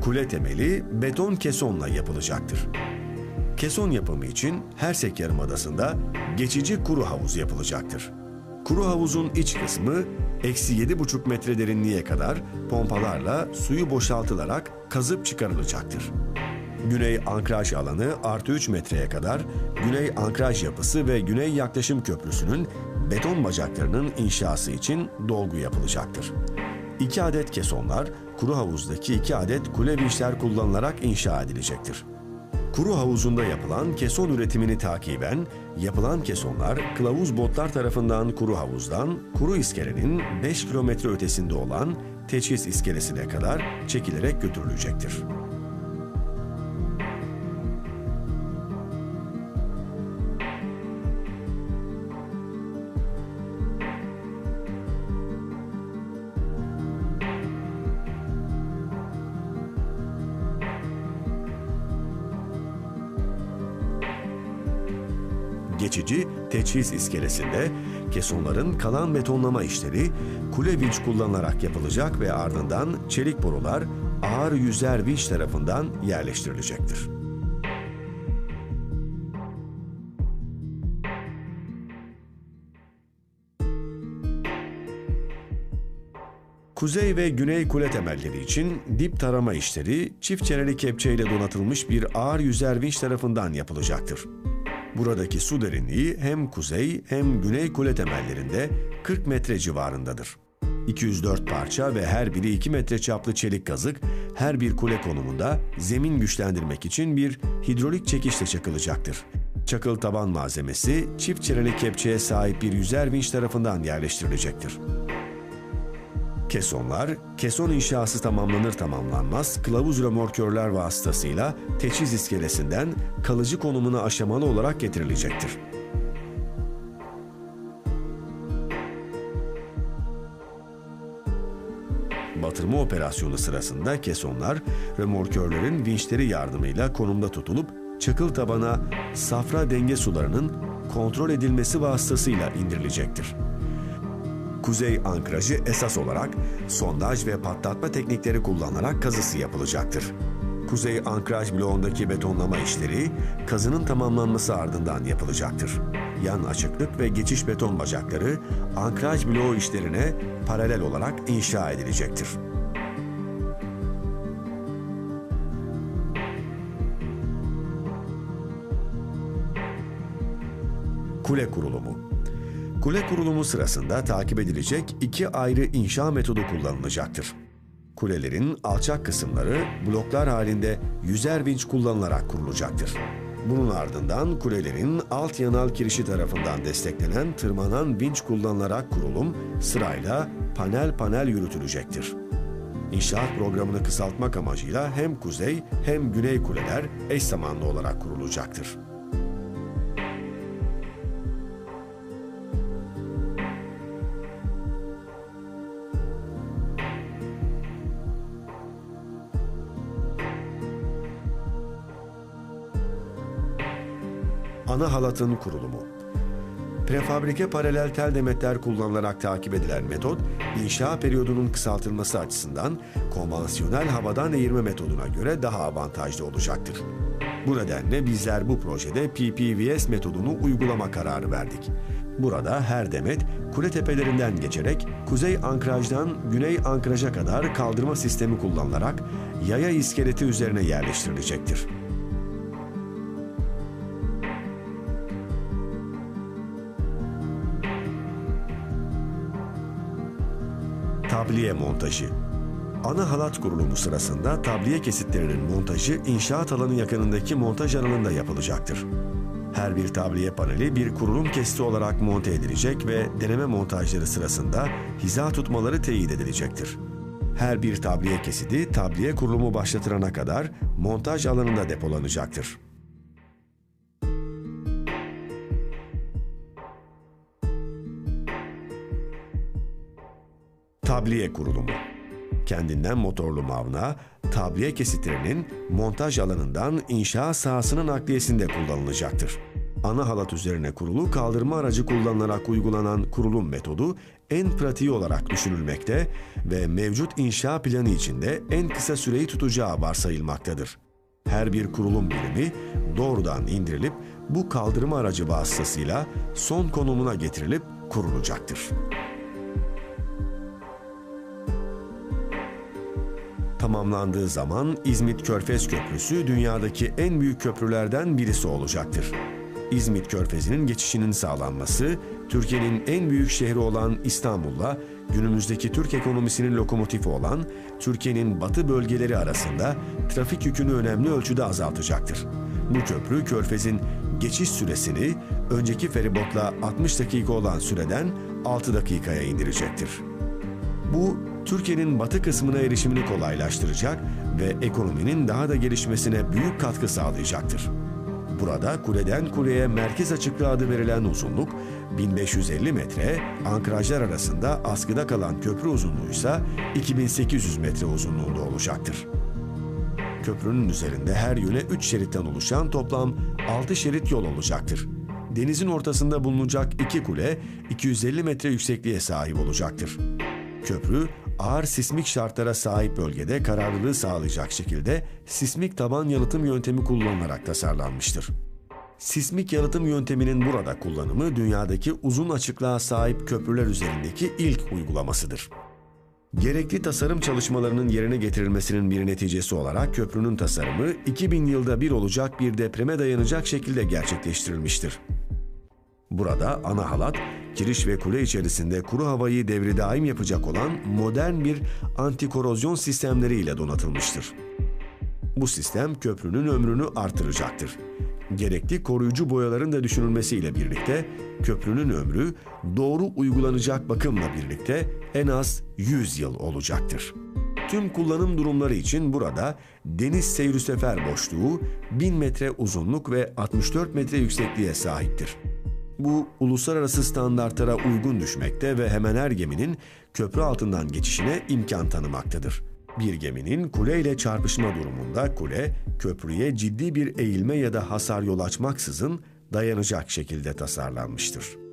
Kule temeli beton kesonla yapılacaktır. Keson yapımı için Hersek Yarımadası'nda geçici kuru havuz yapılacaktır. Kuru havuzun iç kısmı eksi 7,5 metre derinliğe kadar pompalarla suyu boşaltılarak kazıp çıkarılacaktır. Güney ankraj alanı artı 3 metreye kadar güney ankraj yapısı ve güney yaklaşım köprüsünün beton bacaklarının inşası için dolgu yapılacaktır. 2 adet kesonlar kuru havuzdaki 2 adet kule vinçler kullanılarak inşa edilecektir. Kuru havuzunda yapılan keson üretimini takiben yapılan kesonlar kılavuz botlar tarafından kuru havuzdan kuru iskelenin 5 kilometre ötesinde olan teçhiz iskelesine kadar çekilerek götürülecektir. Geçici teçhiz iskelesinde kesonların kalan betonlama işleri kule vinç kullanılarak yapılacak ve ardından çelik borular ağır yüzer vinç tarafından yerleştirilecektir. Kuzey ve güney kule temelleri için dip tarama işleri çift çeneli kepçeyle donatılmış bir ağır yüzer vinç tarafından yapılacaktır. Buradaki su derinliği hem kuzey hem güney kule temellerinde 40 metre civarındadır. 204 parça ve her biri 2 metre çaplı çelik kazık her bir kule konumunda zemin güçlendirmek için bir hidrolik çekişle çakılacaktır. Çakıl taban malzemesi çift çeneli kepçeye sahip bir yüzer vinç tarafından yerleştirilecektir. Kesonlar, keson inşası tamamlanır tamamlanmaz kılavuz römorkörler vasıtasıyla teçhiz iskelesinden kalıcı konumuna aşamalı olarak getirilecektir. Batırma operasyonu sırasında kesonlar römorkörlerin vinçleri yardımıyla konumda tutulup çakıl tabana safra denge sularının kontrol edilmesi vasıtasıyla indirilecektir. Kuzey ankrajı esas olarak sondaj ve patlatma teknikleri kullanılarak kazısı yapılacaktır. Kuzey ankraj bloğundaki betonlama işleri kazının tamamlanması ardından yapılacaktır. Yan açıklık ve geçiş beton bacakları ankraj bloğu işlerine paralel olarak inşa edilecektir. Kule kurulumu Kule kurulumu sırasında takip edilecek iki ayrı inşa metodu kullanılacaktır. Kulelerin alçak kısımları bloklar halinde yüzer vinç kullanılarak kurulacaktır. Bunun ardından kulelerin alt yanal kirişi tarafından desteklenen tırmanan vinç kullanılarak kurulum sırayla panel panel yürütülecektir. İnşaat programını kısaltmak amacıyla hem kuzey hem güney kuleler eş zamanlı olarak kurulacaktır. Ana halatın kurulumu. Prefabrike paralel tel demetler kullanılarak takip edilen metot, inşa periyodunun kısaltılması açısından konvansiyonel havadan eğirme metoduna göre daha avantajlı olacaktır. Bu nedenle bizler bu projede PPVS metodunu uygulama kararı verdik. Burada her demet kule tepelerinden geçerek kuzey ankrajdan güney ankraja kadar kaldırma sistemi kullanılarak yaya iskeleti üzerine yerleştirilecektir. Tabliye montajı Ana halat kurulumu sırasında tabliye kesitlerinin montajı inşaat alanı yakınındaki montaj alanında yapılacaktır. Her bir tabliye paneli bir kurulum kesti olarak monte edilecek ve deneme montajları sırasında hiza tutmaları teyit edilecektir. Her bir tabliye kesidi tabliye kurulumu başlatılana kadar montaj alanında depolanacaktır. Tabliye kurulumu Kendinden motorlu mavna, tabliye kesitlerinin montaj alanından inşa sahasının nakliyesinde kullanılacaktır. ana halat üzerine kurulu kaldırma aracı kullanılarak uygulanan kurulum metodu en pratiği olarak düşünülmekte ve mevcut inşa planı içinde en kısa süreyi tutacağı varsayılmaktadır. Her bir kurulum birimi doğrudan indirilip bu kaldırma aracı vasıtasıyla son konumuna getirilip kurulacaktır. Tamamlandığı zaman İzmit Körfez Köprüsü dünyadaki en büyük köprülerden birisi olacaktır. İzmit Körfezi'nin geçişinin sağlanması, Türkiye'nin en büyük şehri olan İstanbul'la günümüzdeki Türk ekonomisinin lokomotifi olan Türkiye'nin batı bölgeleri arasında trafik yükünü önemli ölçüde azaltacaktır. Bu köprü Körfez'in geçiş süresini önceki feribotla 60 dakika olan süreden 6 dakikaya indirecektir. Bu Türkiye'nin batı kısmına erişimini kolaylaştıracak ve ekonominin daha da gelişmesine büyük katkı sağlayacaktır. Burada kuleden kuleye merkez açıklığı adı verilen uzunluk 1550 metre, ankrajlar arasında askıda kalan köprü uzunluğu ise 2800 metre uzunluğunda olacaktır. Köprünün üzerinde her yöne 3 şeritten oluşan toplam 6 şerit yol olacaktır. Denizin ortasında bulunacak iki kule 250 metre yüksekliğe sahip olacaktır. Köprü ağır sismik şartlara sahip bölgede kararlılığı sağlayacak şekilde sismik taban yalıtım yöntemi kullanılarak tasarlanmıştır. Sismik yalıtım yönteminin burada kullanımı dünyadaki uzun açıklığa sahip köprüler üzerindeki ilk uygulamasıdır. Gerekli tasarım çalışmalarının yerine getirilmesinin bir neticesi olarak köprünün tasarımı 2000 yılda bir olacak bir depreme dayanacak şekilde gerçekleştirilmiştir. Burada ana halat, kiriş ve kule içerisinde kuru havayı devri daim yapacak olan modern bir antikorozyon sistemleriyle donatılmıştır. Bu sistem köprünün ömrünü artıracaktır. Gerekli koruyucu boyaların da düşünülmesiyle birlikte köprünün ömrü doğru uygulanacak bakımla birlikte en az 100 yıl olacaktır. Tüm kullanım durumları için burada deniz seyri sefer boşluğu 1000 metre uzunluk ve 64 metre yüksekliğe sahiptir. Bu uluslararası standartlara uygun düşmekte ve hemen her geminin köprü altından geçişine imkan tanımaktadır. Bir geminin kule ile çarpışma durumunda kule, köprüye ciddi bir eğilme ya da hasar yol açmaksızın dayanacak şekilde tasarlanmıştır.